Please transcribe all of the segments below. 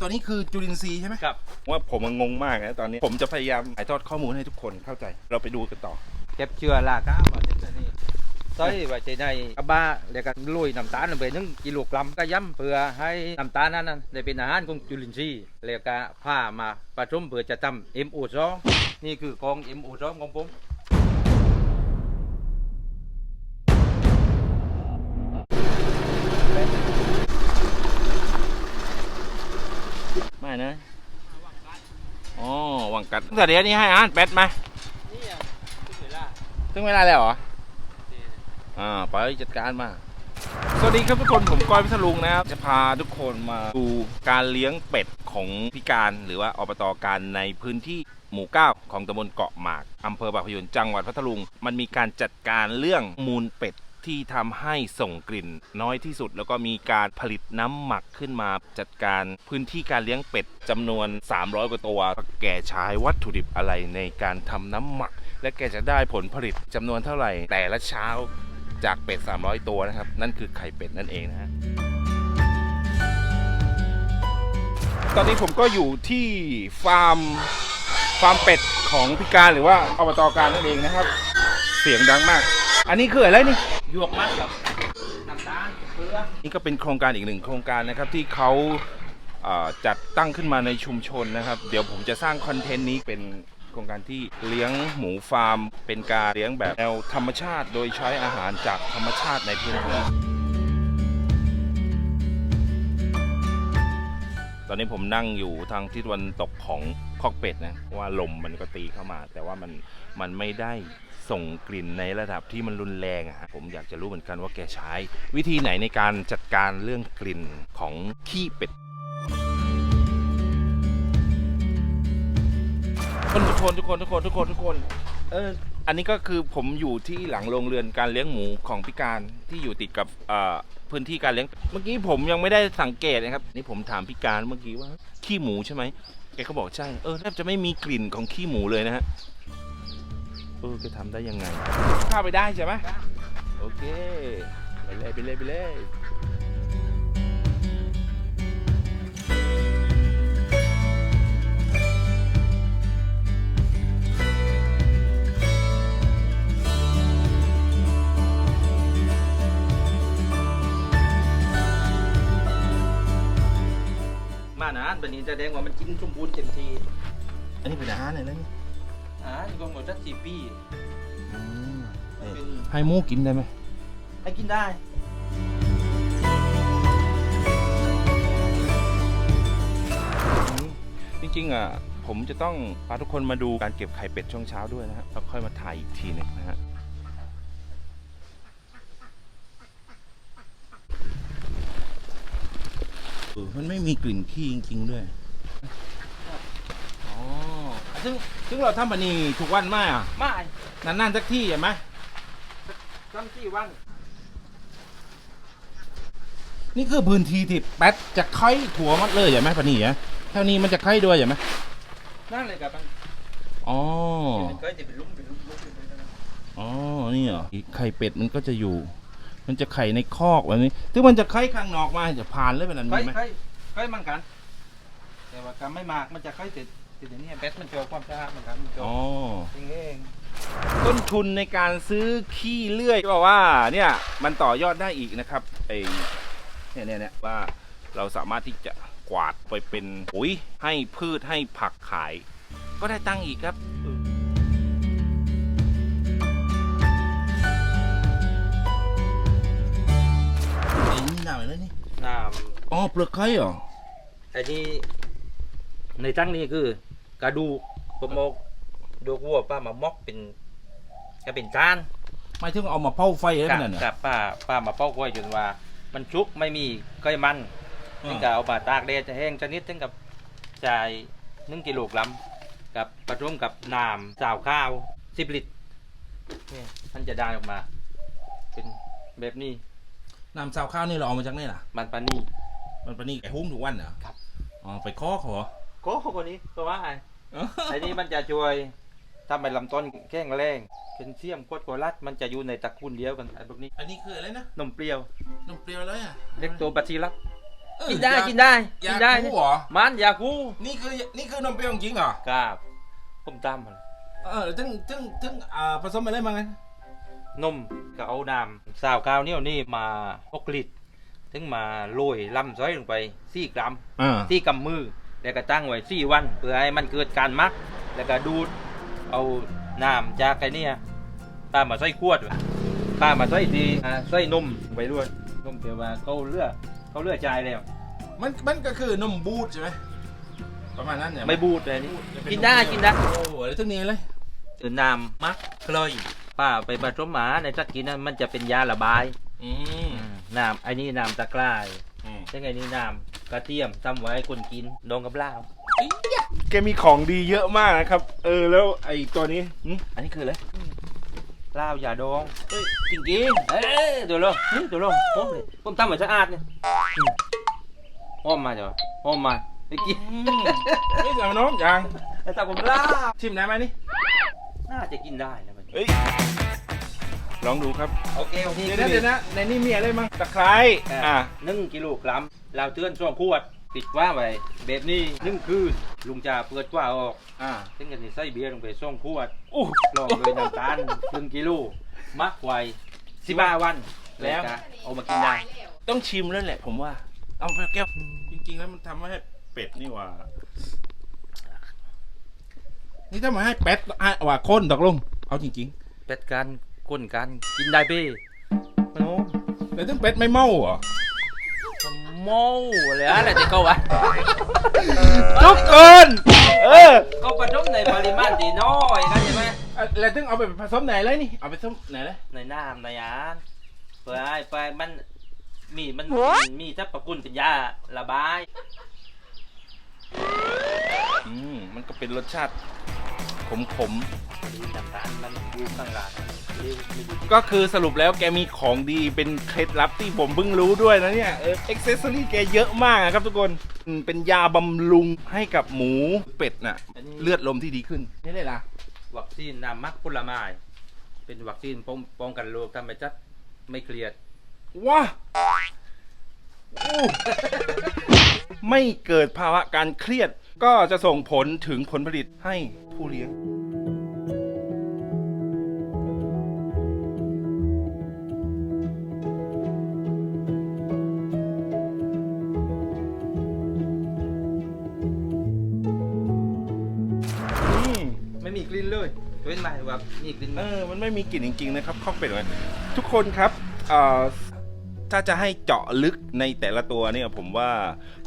ตัวนี้คือจุลินทรีย์ใช่ไหมครับ ว่าผมงงมากนะตอนนี้ ผมจะพยายามถ่ายทอดข้อมูลให้ทุกคนเข้าใจ เราไปดูกันต่อ เก็บเชื้อราก้ามาจากนี่ใส่ไว้ในกระบะแล้วก็ลุยน้ำตาลลงไปหนึ่งกิโลกรัมก็ย้ำเพื่อให้น้ำตาลนั้นนะได้เป็นอาหารของจุลินทรีย์แล้วก็ผ้ามาผสมเพื่อจะทำ MO2 นี่คือกอง MO2 ของผม นะอ๋อวังกัดแต่เดี๋ยวนี้ให้อาหารเป็ดไหมนี่อะถึงเวลาถึงเวลาแล้วเหรออ่าไปจัดการมาสวัสดีครับทุกคนผมก้อยพิทลุงนะครับจะพาทุกคนมาดูการเลี้ยงเป็ดของพิการหรือว่าอบตการในพื้นที่หมู่เก้าของตำบลเกาะหมากอำเภอปากพยูนจังหวัดพัทลุง มันมีการจัดการเรื่องมูลเป็ด ที่ทำให้ส่งกลิ่นน้อยที่สุด แล้วก็มีการผลิตน้ำหมักขึ้นมาจัดการพื้นที่การเลี้ยงเป็ดจำนวน 300 กว่าตัวแกใช้วัตถุดิบอะไรในการทำน้ำหมัก และแกจะได้ผลผลิตจำนวนเท่าไหร่ แต่ละเช้าจากเป็ด 300 ตัวนะครับ นั่นคือไข่เป็ดนั่นเองนะฮะตอนนี้ผมก็อยู่ที่ฟาร์มฟาร์มเป็ดของพิการหรือว่าอบตการนั่นเองนะครับ เสียงดังมาก อันนี้คืออะไรนี่หยวกมัดกับน้ำตาลเกลือนี่ก็เป็นโครงการอีกหนึ่งโครงการนะครับที่เขาเอ่อจัดตั้งขึ้นมาในชุมชนนะครับ เดี๋ยวผมจะสร้างคอนเทนต์นี้เป็นโครงการที่เลี้ยงหมูฟาร์ม เป็นการเลี้ยงแบบแนวธรรมชาติ โดยใช้อาหารจากธรรมชาติในพื้นที่ตอนนี้ผมนั่งอยู่ทางทิศตะวันตกของคอกเป็ดนะเพราะว่าลมมันก็ตีเข้ามา แต่ว่ามันมันไม่ได้ ส่งกลิ่นในระดับที่มันรุนแรงอะฮะผมอยากจะรู้เหมือนกันว่าแกใช้ วิธีไหนในการจัดการเรื่องกลิ่นของขี้เป็ดทุกคนทุกคนทุกคนทุกคนทุกคนเอออันนี้ก็คือผมอยู่ที่หลังโรงเรือนการเลี้ยงหมูของพิการที่อยู่ติดกับเอ่อพื้นที่การเลี้ยง เมื่อกี้ผมยังไม่ได้สังเกตนะครับ นี่ผมถามพิการเมื่อกี้ว่าขี้หมูใช่ไหมแกก็บอกใช่ เออแทบจะไม่มีกลิ่นของขี้หมูเลยนะฮะ เออแกทำได้ยังไง เข้าไปได้ใช่ไหมโอเค ไปเลยไปเลยไปเลยมานะแบบนี้แสดงว่ามันกินสมบูรณ์เต็มที อันนี้เป็นอาหารอะไรนะนี่ อ่านี่ก็หมดสักสี่ปีอืมเอ๊ะเป็นให้หมูกินได้ไหมให้กินได้จริงๆอะผมจะต้องพาทุกคนมาดูการเก็บไข่เป็ดช่วงเช้าด้วยนะฮะแล้วค่อยมาถ่ายอีกทีหนึงนะฮะเออมันไม่มีกลิ่นขี้จริงๆด้วยอ๋อ ซึ่งซึ่งเราทำแบบนี้ทุกวันไหมอะไม่นานๆสักที่เห็นไหมตั้งที่วัน นี่คือพื้นที่ที่แป๊ดจะไข่ถั่วหมัดเลยใช่ไหมปะนี่อะเท่านี้มันจะไข่ด้วยใช่ไหมนั่นเลยกับมันอ๋อเคยจะเป็นลุ่มเป็นลุ่มลุ่มเป็นลุ่มอ๋อ นี่เหรออีกไข่เป็ดมันก็จะอยู่ มันจะไข่ในคอกแบบนี้ถึงมันจะไข่ข้างนอกมาจะผ่านเลยเป็นอันเคนี้ยไหมเคยเคยมันกัน แต่ว่าการไม่มากมันจะเคยติด ติดอย่างนี้แบตมันเจอความสะอาดเหมือนกันมันเจออ๋อ จริงเองต้นทุนในการซื้อขี้เลื่อยก็บอกว่าเนี่ยมันต่อยอดได้อีกนะครับไอเนี่ยเนี่ยเนี่ยว่าเราสามารถที่จะกวาดไปเป็นปุ๋ยให้พืชให้ผักขาย ก็ได้ตังค์อีกครับไอ้นี่หนาวเลยนี่น้อ๋อเปลือกไข่เหรอำอันนี้ในตั้งนี้คือ กระดูกผมเอาดูกวัวป้ามามอกเป็นก็เป็นจานไม่ถึงเอามาเผาไฟได้กัขนาดนั้นกับป้าป้ามาเป้าก้อยจนว่า มันชุกไม่มีไขมันถึงกับเอามาตากแดดจะแห้งชนิดถึงกับจ่ายหนึ่งกิโลกรัมกับผสมกับน้ำสาวข้าวสิบลิตรเนี่ยมันจะได้ออกมา เป็นแบบนี้น้ำซาวข้าวนี่เราเอามาจากไหนล่ะ มันปานี่มันปะนี่ไอ้หุ้มทุกวันเหรอครับอ๋อไปเคอเขาเหรอ ก็คนนี้เพราะว่าไอ้ไอ้นี่มันจะช่วยทำให้ลำต้นแข็งแรงเป็นเสียมโคตรโคลัดมันจะอยู่ในตระกูลเดียวกันไอ้พวกนี้อันนี้คืออะไรนะนมเปรี้ยวนมเปรี้ยวเลยอะเล็กตัวบัตชีลัสเออกินได้ยากินได้ยากินได้คูเหรอมันยาคูนี่คือนี่คือนมเปรี้ยวจริงเหรอครับผมตามมันเออถึงถึงถึงอ่าผสมอะไรมาไงนมก็เอาน้ำสาวกาวเนี่ยวนี่มา6ลิตรถึงมาโรยลำซอยลงไป4กรัมอ่าที่กำมือ แล้วก็ตั้งไว้4วัน เพื่อให้มันเกิดการมัก แล้วก็ดูดเอาน้ำจากไอ้เนี่ยป้ามาใส่ขวดไว้ป้ามาใส่ดีอ่าใส่นมไปด้วยนมเดี๋ยวว่าเขาเลือกเขาเลือกใจแล้วมันมันก็คือนมบูดใช่ไหมประมาณนั้นเนี่ยไม่บูดเลยนี่จะเป็กินได้กินได้โอ้โหแล้วทั้งนี้เลยเออน้ำมักเลยป้าไปผสมหมาในสักกินนั้นมันจะเป็นยาระบายอืมน้ำไอ้นี่น้ำตะกร้ายอืมซึ่งไอ้นี่น้ำ กระเทียมทำไว้คนกินดองกับเหล้าแกมีของดีเยอะมากนะครับ เออแล้วไอ้ตัวนี้หึอันนี้คืออะไรเหล้าอย่าดองเฮ้ยจริงจริงเอ้ยเดี๋ยวลงนี่เดี๋ยวลงผมเลยผมทำเหมือนสะอาดเนี่ยอืมอ้อมมาจ้ะอ้อมมาไปกินเฮ้ยแต่น้องยังแต่ถ้าผมเหล้าชิมได้ไหมนี่น่าจะกินได้นะมันเฮ้ย ลองดูครับ โอเคโอเคเดี๋ยวนะเดี๋ยวนะในนี้มีอะไรบ้างตะไคร้อะอ่าหนึ่งกิโลกรัมเราเตือนช่วงขวดปิดว่าไว้แบบนี้หนึ่งคืนลุงจะเปิดว่าออกอ่าซึ่งกันใส่เบียร์ลงไปส่งขวดอู้ลองเลยน้ำตาลหนึ่งกิโลมักไว้สิบห้าวันแล้วก็เอามากินได้ต้องชิมแล้วแหละผมว่า เอาไปแก้วจริงๆแล้วมันทำให้เป็ดนี่หว่า นี่ถ้ามาให้เป็ดให้ว่าคนตกลงเอาจริงเป็ดกัน ก้นกันกินได้เป้โน้ๆแต่ถึงเป็ดไม่เมาเหรอโม่เลยอะไรที่เขาวะทุกคนเออก็ผสมในปริมาณที่น้อยกันใช่ไหมอะแล้วถึงเอาไปผสมไหนเลยนี่เอาไปผสมไหนเลยในน้ำในอาหารเพื่อให้ไปมันมีมันมีสรรพคุณเป็นยาระบายอืมมันก็เป็นรสชาติขมขมดีน้ำตาลมันอยู่ข้างหลังเรีย กไม่ดีๆก็คือสรุปแล้วแกมีของดีเป็นเคล็ดลับที่ผมเพิ่งรู้ด้วยนะเนี่ยเอออ็กเซสซอรี่แกเยอะมากอะครับทุกคนอืมเป็นยาบำรุงให้กับหมูเป็ดน่ะอันนี้เลือดลมที่ดีขึ้น นี่เลยล่ะ วัคซีนน้ำมักผลไม้เป็นวัคซีนป้องป้องกันโรคทำให้จัดไม่เครียด ว้าอู้ไม่เกิดภาวะการเครียด ก็จะส่งผลถึงผลผลิตให้ผู้เลี้ยง เลยเว้นไหมว่ามีกลิ่นไหมเออมันไม่มีกลิ่นจริงๆนะครับข้าวเป็ดเลยทุกคนครับเอ่อถ้าจะให้เจาะลึกในแต่ละตัวเนี่ยผมว่า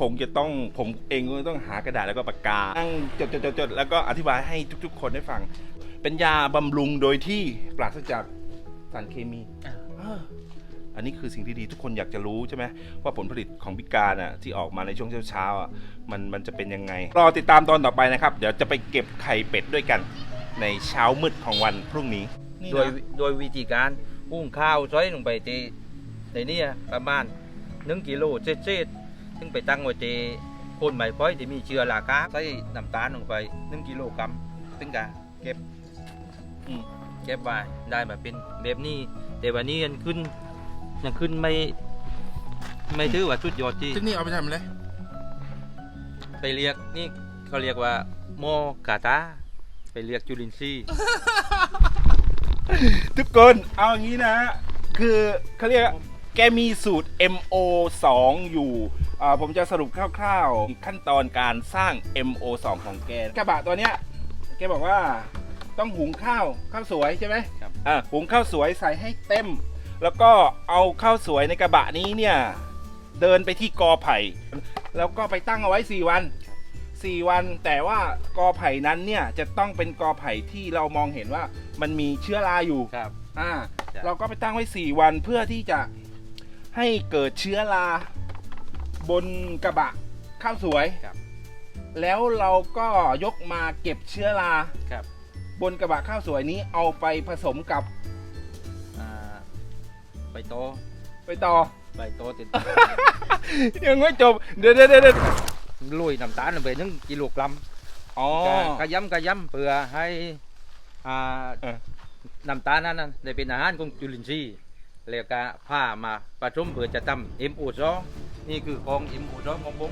คงจะต้องผมเองก็ต้องหากระดาษแล้วก็ปากกานั่งจดจดจดจดแล้วก็อธิบายให้ทุก ๆ คนได้ฟัง เป็นยาบำรุงโดยที่ปราศจากสารเคมี อะเอออันนี้คือสิ่งที่ดีทุกคนอยากจะรู้ใช่ไหมว่าผลผลิตของพิการอะที่ออกมาในช่วงเช้าๆอะมันมันจะเป็นยังไง รอติดตามตอนต่อไปนะครับ เดี๋ยวจะไปเก็บไข่เป็ดด้วยกัน ในเช้ามืดของวันพรุ่งนี้นี่โดยนะโดยวิธีการหุงข้าวซอยลงไปที่ในเนี้ประมาณหนึ่งกิโลเศษๆซึ่งไปตั้งไว้ที่โคนไม้พ้อยที่มีเชื้อราคาใส่น้ำตาลลงไปหนึ่งกิโลกรัมซึ่งกาเก็บอืมเก็บไว้ได้มาเป็นแบบนี้ แต่วันนี้ยังขึ้นยังขึ้นไม่ ไม่ถือว่าสุดยอดที่ซึ่งนี่เอาไปทำอะไรไปเรียกนี่เขาเรียกว่าโมกาตาไป เรียกจุลินทรีย์ทุกคนเอาอย่างนี้นะฮะคือเขาเรียกว่าแกมีสูตร MO2 อยู่อ่าผมจะสรุปคร่าวๆ ขั้นตอนการสร้าง MO2 ของแกกระบะตัวเนี้ยแกบอกว่าต้องหุงข้าวข้าวสวยใช่ไหมครับอ่าหุงข้าวสวยใส่ให้เต็ม แล้วก็เอาข้าวสวยในกระบะนี้เนี่ย เดินไปที่กอไผ่ แล้วก็ไปตั้งเอาไว้ 4 วัน 4 วัน แต่ว่ากอไผ่นั้นเนี่ยจะต้องเป็นกอไผ่ที่เรามองเห็นว่ามันมีเชื้อราอยู่ครับ อ่าจ้ะเราก็ไปตั้งไว้ 4 วันเพื่อที่จะให้เกิดเชื้อรา บนกระบะข้าวสวย ครับ แล้วเราก็ยกมาเก็บเชื้อรา ครับบนกระบะข้าวสวยนี้เอาไปผสมกับอ่าใบโตไปต่อใบโตติด ยังไม่จบ เดี๋ยวเดี๋ยวเดี๋ยว ลุยน้ำตาลลงไปหนึ่งกิโลกรัมอ๋อกระย้ำกระย้ำเพื่อให้อ่าเออ น้ำตาลนั้นน่ะได้เป็นอาหารของจุลินทรีย์แล้วก็ผ้ามาประชุมเพื่อจะทำเอ็มอูซองนี่คือของเอ็มอูซองของผม